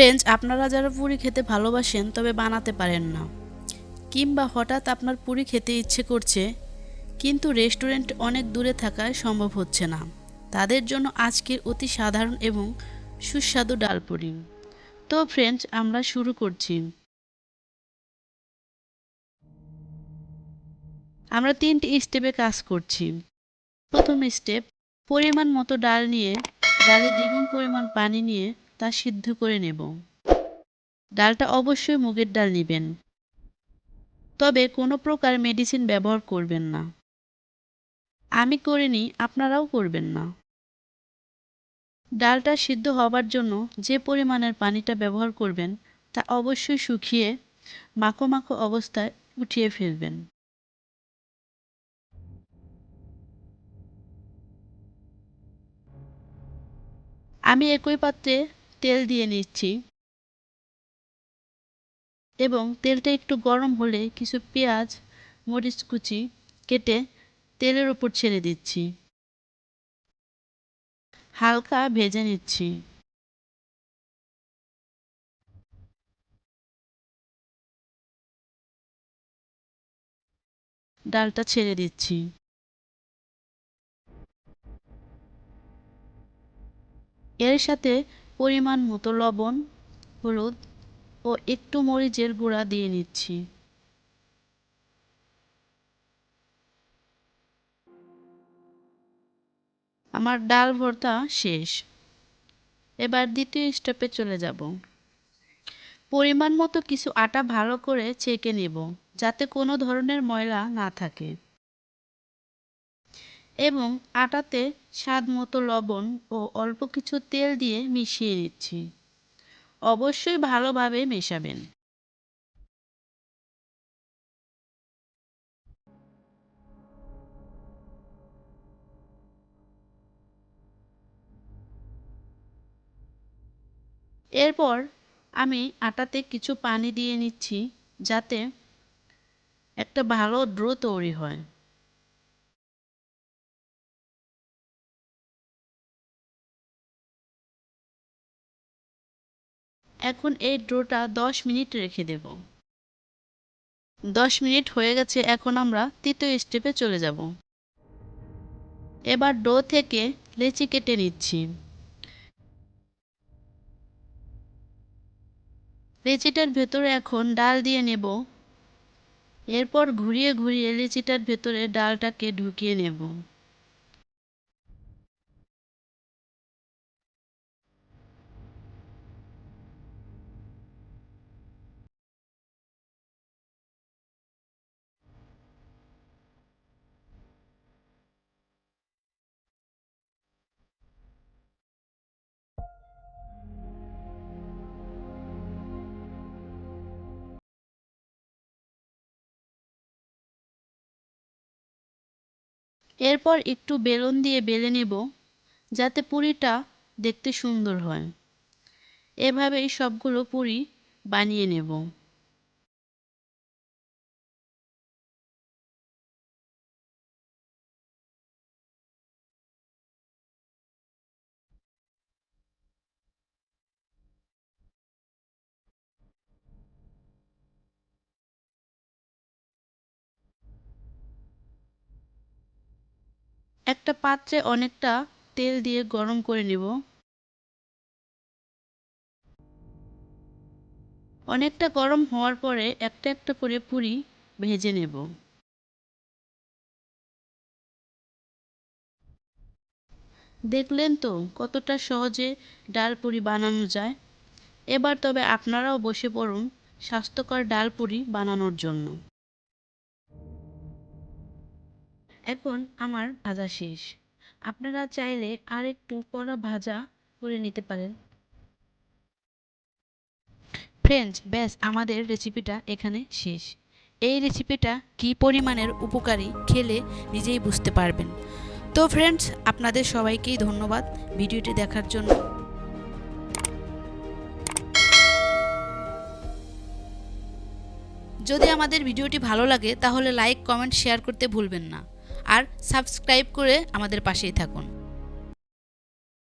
Friends আপনারা যারা পুরি খেতে ভালোবাসেন, তবে বানাতে পারেন না। কিংবা হঠাৎ আপনার পুরি খেতে ইচ্ছে করছে, কিন্তু রেস্টুরেন্ট অনেক দূরে থাকায় সম্ভব হচ্ছে না। তাদের জন্য আজকের অতি সাধারণ এবং সুস্বাদু ডাল পুরি। তো ফ্রেন্ডস আমরা শুরু করছি। আমরা তিনটি স্টেপে কাজ করছি। প্রথম স্টেপ, পরিমাণ মতো ডাল নিয়ে ডালে দ্বিগুণ পরিমাণ পানি নিয়ে তা সিদ্ধ করে নেব। ডালটা অবশ্যই মুগের ডাল নেবেন। তবে কোনো প্রকার মেডিসিন ব্যবহার করবেন না। আমি করিনি আপনারাও করবেন না। ডালটা সিদ্ধ হবার জন্য যে পরিমাণের পানিটা ব্যবহার করবেন, তা অবশ্যই শুকিয়ে মাখো মাখো অবস্থায় উঠিয়ে ফেলবেন। আমি একই পাত্রে তেল দিয়ে নিচ্ছি। এবং তেলটা একটু গরম হলে কিছু পেঁয়াজ, মরিচ কুচি কেটে তেলের উপর ছেড়ে দিচ্ছি। হালকা ভেজে নিচ্ছি। ডালটা ছেড়ে দিচ্ছি। এর সাথে পরিমাণ মতো লবণ, হলুদ ও একটু মরিচের গুঁড়া দিয়ে নিচ্ছি। আমার ডাল ভর্তা শেষ। এবার দ্বিতীয় স্টেপে চলে যাব। পরিমাণ মতো কিছু আটা ভালো করে ছেঁকে নেব, যাতে কোনো ধরনের ময়লা না থাকে। এবং আটাতে স্বাদ মতো লবণ ও অল্প কিছু তেল দিয়ে মিশিয়ে নিচ্ছি। অবশ্যই ভালোভাবে মেশাবেন। এরপর আমি আটাতে কিছু পানি দিয়ে নিচ্ছি যাতে একটা ভালো ড্রো তৈরি হয়। এখন এই ডোটা দশ মিনিট রেখে দেব। দশ মিনিট হয়ে গেছে, এখন আমরা তৃতীয় স্টেপে চলে যাব। এবার ডো থেকে লেচি কেটে নিচ্ছি। লেচিটার ভেতরে এখন ডাল দিয়ে নেব। এরপর ঘুরিয়ে ঘুরিয়ে লেচিটার ভেতরে ডালটাকে ঢুকিয়ে নেব। এরপর একটু বেলন দিয়ে বেলে নেব, যাতে পুরিটা দেখতে সুন্দর হয়। এভাবেই সবগুলো পুরি বানিয়ে নেব। একটা পাত্রে অনেকটা তেল দিয়ে গরম করে নেব। অনেকটা গরম হওয়ার পরে একটা একটা করে পুরি ভেজে নেব। দেখলেন তো কতটা সহজে ডাল পুরি বানানো যায়। এবার তবে আপনারাও বসে পড়ুন স্বাস্থ্যকর ডাল পুরি বানানোর জন্য। এখন আমার ভাজা শেষ। আপনারা চাইলে আর একটু কড়া ভাজা করে নিতে পারেন। ফ্রেন্ডস ব্যাস, আমাদের রেসিপিটা এখানে শেষ। এই রেসিপিটা কী পরিমাণের উপকারী খেলে নিজেই বুঝতে পারবেন। তো ফ্রেন্ডস আপনাদের সবাইকেই ধন্যবাদ ভিডিওটি দেখার জন্য। যদি আমাদের ভিডিওটি ভালো লাগে, তাহলে লাইক কমেন্ট শেয়ার করতে ভুলবেন না। আর সাবস্ক্রাইব করে আমাদের পাশেই থাকুন।